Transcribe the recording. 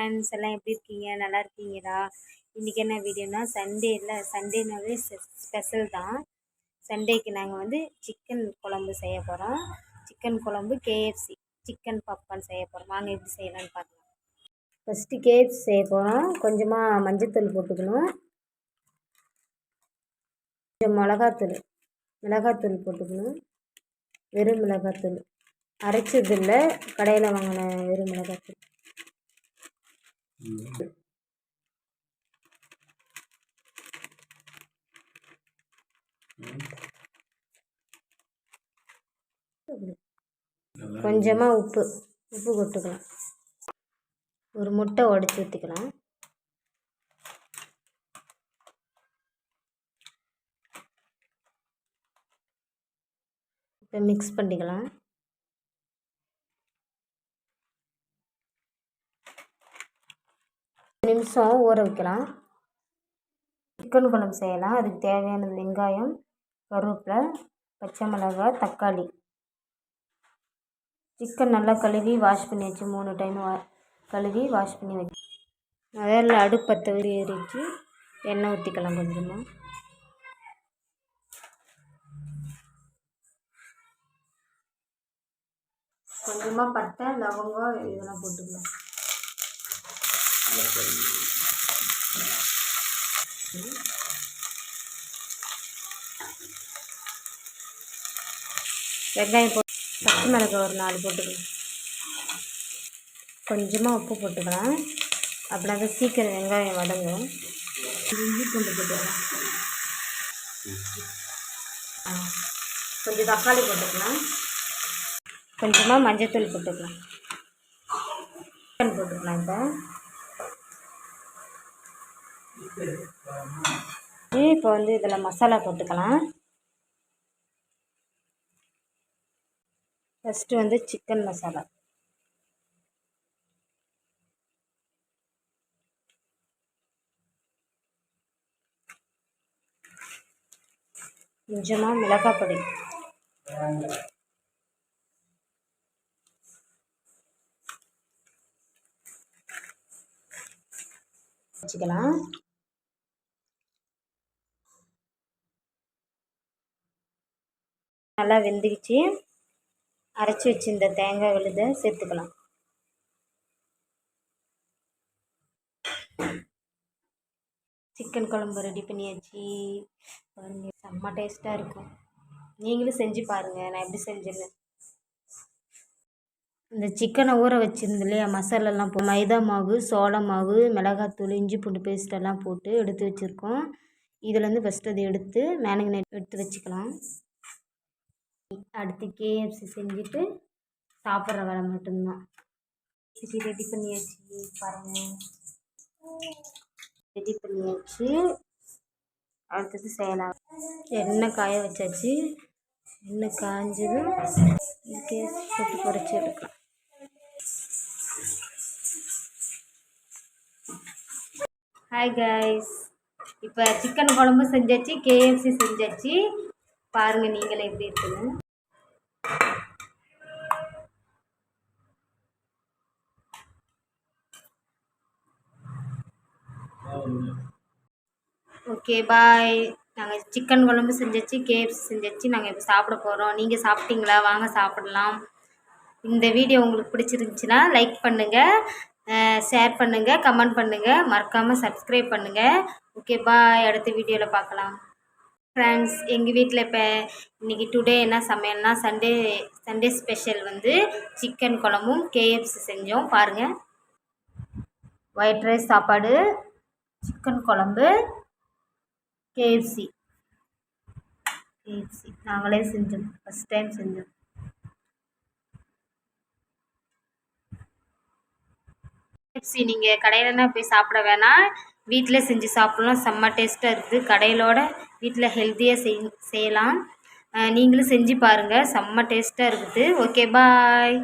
Friends எல்லாம் எப்படி இருக்கீங்க? நல்லா இருக்கீங்களா? இன்றைக்கி என்ன வீடியோனா சண்டே இல்லை சண்டேனாவே ஸ்பெஷல் தான். சண்டேக்கு நாங்கள் வந்து சிக்கன் குழம்பு செய்ய போகிறோம் சிக்கன் குழம்பு கேஎஃப்சி சிக்கன் பாப்கார்ன் செய்ய போகிறோம் வாங்க எப்படி செய்யலாம்னு பார்க்கலாம். ஃபஸ்ட்டு கேஎஃப்சி செய்ய போகிறோம் கொஞ்சமாக மஞ்சத்தூள் போட்டுக்கணும். கொஞ்சம் மிளகாத்தூள் மிளகாத்தூள் போட்டுக்கணும். வெறும் மிளகாத்தூள். அரைச்சது இல்லை கடையில் வாங்கின வெறும் மிளகாத்தூள். கொஞ்சமாக உப்பு உப்பு கொட்டுக்கலாம் ஒரு முட்டை உடச்சி ஊற்றிக்கலாம் இப்போ மிக்ஸ் பண்ணிக்கலாம். நிமிஷம் ஊற வைக்கலாம். சிக்கன் குழம்பு செய்யலாம். அதுக்கு தேவையானது வெங்காயம் கருவேப்பிலை பச்சை மிளகாய் தக்காளி. சிக்கன் நல்லா கழுவி வாஷ் பண்ணி வச்சு மூணு டைம் வா கழுவி வாஷ் பண்ணி வச்சு. முதல்ல அடுப்பத்தை ஏறிச்சு எண்ணெய் ஊற்றிக்கலாம் கொஞ்சமாக கொஞ்சமாக பட்டை லவங்கம் இதெல்லாம் போட்டுக்கலாம். வெங்காயம் போட்டு பச்சை மிளகாய் ஒரு நாலு போட்டுக்கலாம். கொஞ்சமாக உப்பு போட்டுக்கலாம். அப்படின்னா தான் சீக்கிரம் வெங்காயம் வதங்கும். இஞ்சி பூண்டு போட்டுக்கலாம். கொஞ்சம் தக்காளி போட்டுக்கலாம். கொஞ்சமாக மஞ்சத்தூள் போட்டுக்கலாம். சிக்கன் போட்டுக்கலாம் இப்போ. இப்போ வந்து இதில் மசாலா போட்டுக்கலாம். ஃபஸ்ட்டு வந்து சிக்கன் மசாலா கொஞ்சமாக மிளகாய் பொடி. வச்சுக்கலாம். நல்லா வெந்துக்கிச்சு அரைச்சி வச்சிருந்த தேங்காய் விழுதை சேர்த்துக்கலாம். சிக்கன் குழம்பு ரெடி பண்ணியாச்சு. செம்ம டேஸ்ட்டாக இருக்கும். நீங்களும் செஞ்சு பாருங்கள் நான் எப்படி செஞ்சேன்னு இந்த சிக்கனை ஊற வச்சுருந்து இல்லையா மசாலாலாம் போ மைதா மாவு சோள மாவு மிளகாத்தூள் இஞ்சி பூண்டு பேஸ்ட்டெல்லாம் போட்டு எடுத்து வச்சுருக்கோம். இதுலேருந்து ஃபஸ்ட்டு அதை எடுத்து மேனகனேட் எடுத்து வச்சுக்கலாம். அடுத்து கேஎஃப்சி செஞ்சுட்டு சாப்பிட்ற வேலை மட்டும்தான். சரி ரெடி பண்ணியாச்சு பாருங்கள் ரெடி பண்ணியாச்சு. அடுத்தது செய்யலாம் எண்ணெய் காய வச்சாச்சு. எண்ணெய் காஞ்சதும் கேஸ் போட்டு பொறிச்சு எடுக்கலாம். ஹாய் கைஸ் இப்போ சிக்கன் குழம்பு செஞ்சாச்சு கேஎஃப்சி செஞ்சாச்சு. பாருங்கள் நீங்களே எப்படி இருக்குன்னு. ஓகே பாய் நாங்கள் சிக்கன் குழம்பு செஞ்சிச்சு கேப்ஸ் செஞ்சிச்சு நாங்கள் இப்போ சாப்பிட போகிறோம் நீங்கள் சாப்பிட்டீங்களா? வாங்க சாப்பிடலாம். இந்த வீடியோ உங்களுக்கு பிடிச்சிருந்துச்சின்னா லைக் பண்ணுங்கள் ஷேர் பண்ணுங்கள் கமெண்ட் பண்ணுங்கள் மறக்காமல் சப்ஸ்கிரைப் பண்ணுங்கள் ஓகே பாய் அடுத்த வீடியோவில் பார்க்கலாம். ஃப்ரெண்ட்ஸ் எங்கள் வீட்டில் இப்போ இன்றைக்கி டுடே என்ன சமையல்னா சண்டே சண்டே ஸ்பெஷல் வந்து சிக்கன் குழம்பும் கேஎஃப்சி செஞ்சோம். பாருங்கள் ஒயிட் ரைஸ் சாப்பாடு சிக்கன் குழம்பு கேஎஃப்சி கேஎஃப்சி நாங்களே செஞ்சோம். ஃபஸ்ட் டைம் செஞ்சோம். கேஎஃப்சி நீங்கள் கடையிலலாம் போய் சாப்பிட வேணாம். வீட்டில் செஞ்சு சாப்பிட்லாம். செம்ம டேஸ்ட்டாக இருக்குது கடையிலோட வீட்டில் ஹெல்த்தியாக செய் செய்யலாம். நீங்களும் செஞ்சு பாருங்கள் செம்ம டேஸ்ட்டாக இருக்குது. Okay bye